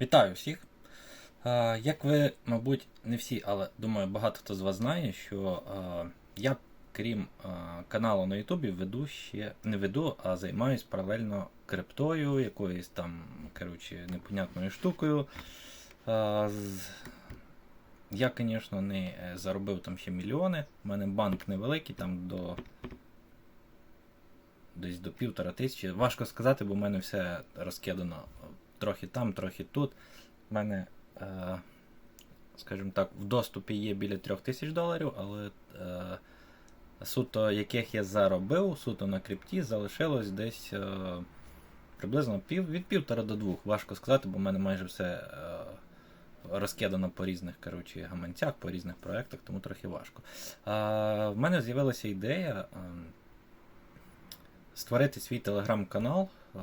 Вітаю всіх! Е, Як ви, мабуть, не всі, але думаю, багато хто з вас знає, що е, я, крім е, каналу на Ютубі, веду ще не веду, а займаюсь паралельно криптою, якоюсь там, коротше, непонятною штукою. Я, звісно, не заробив там ще мільйони. У мене банк невеликий, там до. Десь до півтора тисячі. Важко сказати, бо в мене все розкидано трохи там, трохи тут. У мене, е, скажімо так, в доступі є біля трьох тисяч доларів, але е, суто яких я заробив, суто на крипті, залишилось десь е, приблизно пів, від півтора до двох. Важко сказати, бо в мене майже все е, розкидано по різних коротше, гаманцях, по різних проєктах, тому трохи важко. Е, в мене з'явилася ідея. Е, створити свій телеграм-канал е,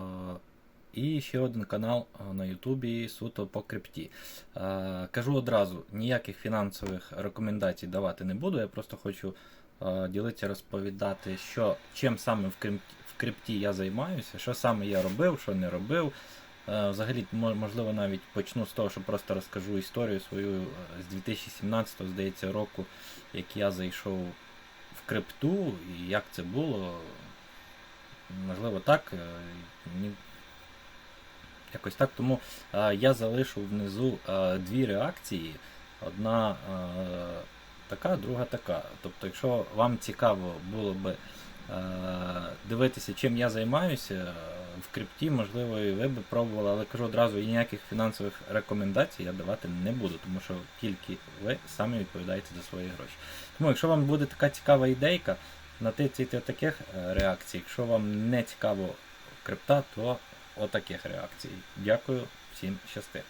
і ще один канал е, на Ютубі суто по крипті. Е, Кажу одразу, ніяких фінансових рекомендацій давати не буду. Я просто хочу е, ділитися, розповідати, що, чим саме в крипті, в крипті я займаюся, що саме я робив, що не робив. Взагалі, можливо, навіть почну з того, що просто розкажу історію свою з 2017, здається, року, як я зайшов в крипту і як це було. Можливо, так. Якось так. Тому е, я залишу внизу е, дві реакції. Одна е, така, друга така. Тобто, якщо вам цікаво було би дивитися, чим я займаюся в крипті, можливо, і ви б пробували, але кажу одразу, і ніяких фінансових рекомендацій я давати не буду, тому що тільки ви самі відповідаєте за свої гроші. Тому, якщо вам буде така цікава ідейка, натицяйте таких реакцій. Якщо вам не цікаво крипта, то отаких реакцій. Дякую, всім щасти.